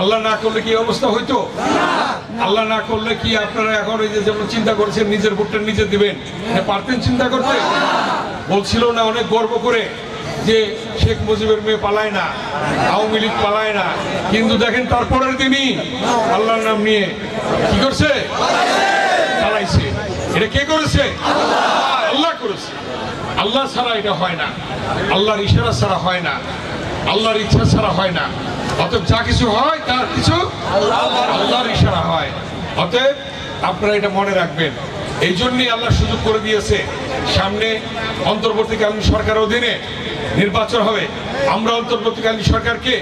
আল্লাহ না করলে কি অবস্থা হইতো? আল্লাহ না করলে কি আপনারা এখন এই যে যেমন চিন্তা করেছেন, নিজের ভোটটা নিজে দিবেন? এটা পারতেন চিন্তা করতে? বলছিল না অনেক গর্ব করে যে শেখ মুজিবের মেয়ে পালায় না, আওয়ামী লীগ পালায় না। কিন্তু দেখেন তারপরের দিনই আল্লাহর নাম নিয়ে কি করছে? চালাইছে এটা কে করেছে? আল্লাহ করেছে। আল্লাহ ছাড়া এটা হয় না। আল্লাহর ইশারা ছাড়া হয় না। আল্লাহর ইচ্ছা ছাড়া হয় না। অতএব যা কিছু হয়, তার কিছু আল্লাহর ইশারা হয়। অতএব আপনারা এটা মনে রাখবেন। এই জন্যই আল্লাহ সুযোগ করে দিয়েছে। সামনে অন্তর্বর্তীকালীন সরকার অধীনে নির্বাচন হবে। আমরা অন্তর্বর্তীকালীন সরকারকে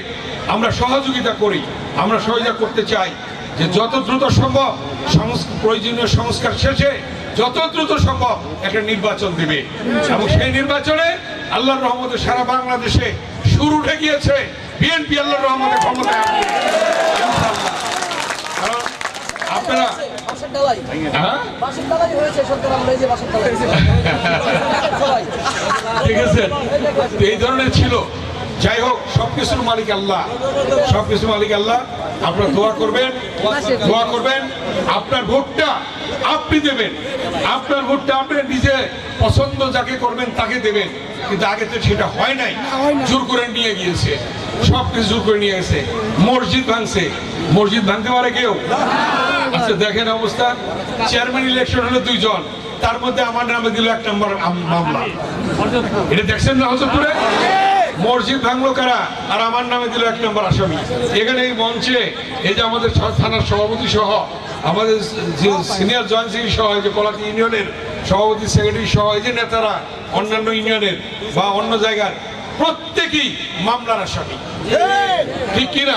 আমরা সহযোগিতা করি। আমরা সহযোগিতা করতে চাই যে যত দ্রুত সম্ভব প্রয়োজনীয় সংস্কার শেষে যত দ্রুত সম্ভব একটা নির্বাচন দিবে। এবং সেই নির্বাচনে আল্লাহর রহমতে সারা বাংলাদেশে শুরু উঠে গিয়েছে। বিএনপি আল্লাহর রহমতে ক্ষমতায় আপনারা হ্যাঁ? ঠিক আছে। এই ধরনের ছিল। যাই হোক সবকিছুর মালিক আল্লাহ। সবকিছুর মালিক আল্লাহ। আপনারা দোয়া করবেন। দোয়া করবেন। আপনার ভোটটা আপনি দেবেন। আপনার ভোটটা আপনি নিজে পছন্দ যাকে করবেন তাকে দেবেন। কিন্তু আগে তো সেটা হয় নাই। জোর করে নিয়ে গিয়েছে। সব কিছু জোর করে নিয়ে গেছে। মসজিদ ভাঙছে। মসজিদ ভাঙতে পারে কেউ? আচ্ছা দেখেন অবস্থা। চেয়ারম্যান ইলেকশন হলো দুইজন। তার মধ্যে আমার নামে দিল এক নম্বর মামলা। এটা দেখছেন না হজরপুরে মসজিদ ভাঙলো কারা? আর আমার নামে দিল এক নম্বর আসামি। এখানে এই মঞ্চে এই যে আমাদের থানার সভাপতি সহ আমাদের সিনিয়র জয়েন্ট সেক্রেটারি সহ যে কলাতি ইউনিয়নের সভাপতি সেক্রেটারি সহ এই যে নেতারা অন্যান্য ইউনিয়নের বা অন্য জায়গার প্রত্যেকেই মামলার আসামি। ঠিক কিনা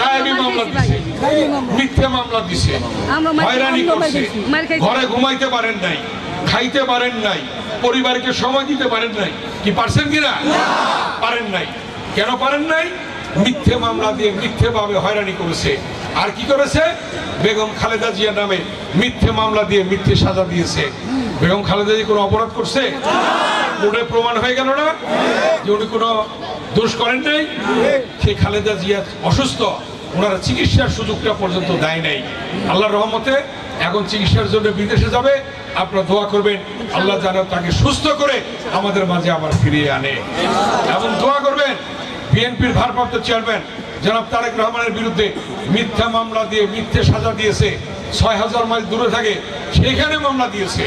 গায়েবী মামলা দিছে। মিথ্যে মামলা দিছে। হয়রানি করছে। ঘরে ঘুমাইতে পারেন নাই খাইতে পারেন নাই পরিবারকে সময় দিতে পারেন নাই কি পারছেন কিনা? পারেন নাই। কেন পারেন নাই? মিথ্যে মামলা দিয়ে মিথ্যে ভাবে হয়রানি করেছে। আর কি করেছে? বেগম খালেদা জিয়ার নামে মিথ্যে মামলা দিয়ে মিথ্যে সাজা দিয়েছে। বেগম খালেদা জি কোনো অপরাধ করছে? কোর্টে প্রমাণ হয়ে গেল না? যে উনি কোনো দোষ করেন নাই? সেই খালেদা জিয়া অসুস্থ। ওনারা চিকিৎসার সুযোগটা পর্যন্ত দেয় নাই। আল্লাহর রহমতে এখন চিকিৎসার জন্য বিদেশে যাবে। আপনারা দোয়া করবেন, আল্লাহ যেন তাকে সুস্থ করে আমাদের মাঝে আবার ফিরিয়ে আনে। এবং দোয়া করবেন, বিএনপির ভারপ্রাপ্ত চেয়ারম্যান জনাব তারেক রহমানের বিরুদ্ধে মিথ্যা মামলা দিয়ে মিথ্যে সাজা দিয়েছে, ছয় হাজার মাইল দূরে থাকে, সেখানে মামলা দিয়েছে,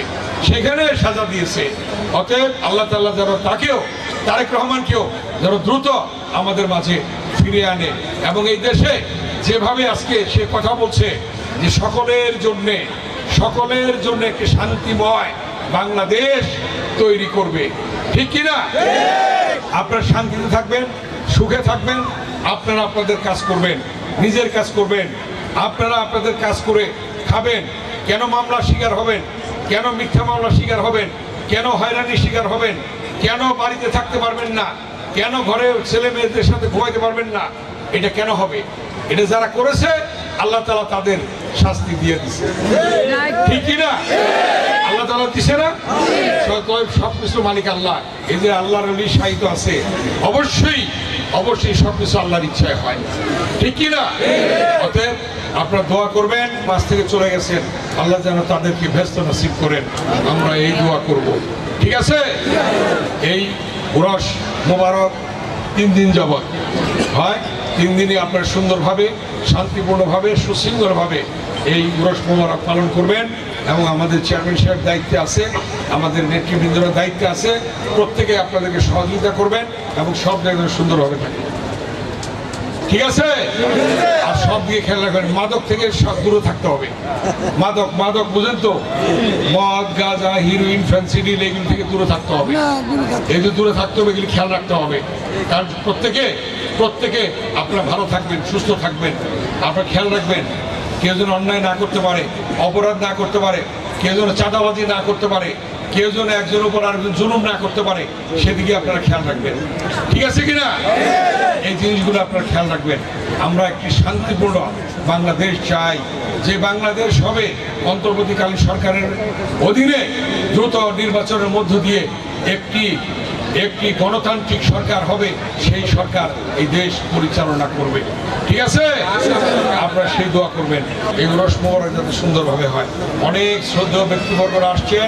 সেখানে সাজা দিয়েছে। অতএব আল্লাহ তাল্লাহ যেন তাকেও, তারেক রহমানকেও যেন দ্রুত আমাদের মাঝে ফিরিয়ে আনে। এবং এই দেশে যেভাবে আজকে সে কথা বলছে, যে সকলের জন্যে সকলের জন্য একটি শান্তিময় বাংলাদেশ তৈরি করবে। ঠিক কিনা আপনারা শান্তিতে থাকবেন, সুখে থাকবেন, আপনারা আপনাদের কাজ করবেন, নিজের কাজ করবেন, আপনারা আপনাদের কাজ করে খাবেন, কেন মামলার শিকার হবেন, কেন মিথ্যা মামলার শিকার হবেন, কেন হয়রানির শিকার হবেন, কেন বাড়িতে থাকতে পারবেন না, কেন ঘরে ছেলে মেয়েদের সাথে ঘুমাইতে পারবেন না, এটা কেন হবে? এটা যারা করেছে, আল্লাহ তালা তাদের শাস্তি দিয়ে দিচ্ছে ঠিক কিনা আল্লাহ তালা দিছে না? সব কিছু মালিক আল্লাহ। এই যে আল্লাহর সাহিত্য আছে, অবশ্যই অবশ্যই সব কিছু আল্লাহর ইচ্ছায় হয়। ঠিক কিনা অতএব আপনারা দোয়া করবেন পাশ থেকে চলে গেছেন। আল্লাহ যেন তাদেরকে ব্যস্ত নসিব করেন। আমরা এই দোয়া করব। ঠিক আছে? এই উরস মোবারক তিন দিন যাবৎ। হয়? তিন দিনই আপনারা সুন্দরভাবে, শান্তিপূর্ণভাবে, সুশৃঙ্খলভাবে এই উরস মোবারক পালন করবেন এবং আমাদের চেয়ারম্যান সাহেব দায়িত্বে আছে, আমাদের নেতৃবৃন্দরা দায়িত্বে আছে, প্রত্যেকে আপনাদেরকে সহযোগিতা করবেন এবং সব জায়গায় সুন্দরভাবে থাকবে ঠিক আছে? আর সব দিকে খেয়াল রাখবেন মাদক থেকে সব দূরে থাকতে হবে। মাদক মাদক বুঝেন তো? মদ গাঁজা হিরোইন ফ্যান্সিডিল এগুলো থেকে দূরে থাকতে হবে। এই যে দূরে থাকতে হবে এগুলি খেয়াল রাখতে হবে। কারণ প্রত্যেকে প্রত্যেকে আপনারা ভালো থাকবেন সুস্থ থাকবেন। আপনারা খেয়াল রাখবেন কেউ যেন অন্যায় না করতে পারে অপরাধ না করতে পারে কেউ যেন চাঁদাবাজি না করতে পারে কেউ যেন একজনের উপর আরেকজন জুলুম না করতে পারে, সেদিকে আপনারা খেয়াল রাখবেন। ঠিক আছে কিনা? এই জিনিসগুলো আপনারা খেয়াল রাখবেন। আমরা একটি শান্তিপূর্ণ বাংলাদেশ চাই, যে বাংলাদেশ হবে অন্তর্বর্তীকালীন সরকারের অধীনে দ্রুত নির্বাচনের মধ্য দিয়ে একটি একটি গণতান্ত্রিক সরকার হবে, সেই সরকার এই দেশ পরিচালনা করবে। ঠিক আছে? সেই দোয়া করবেন। এই রস মোবারক যাতে সুন্দরভাবে হয়। অনেক শ্রদ্ধেয় ব্যক্তিবর্গরা আসছেন।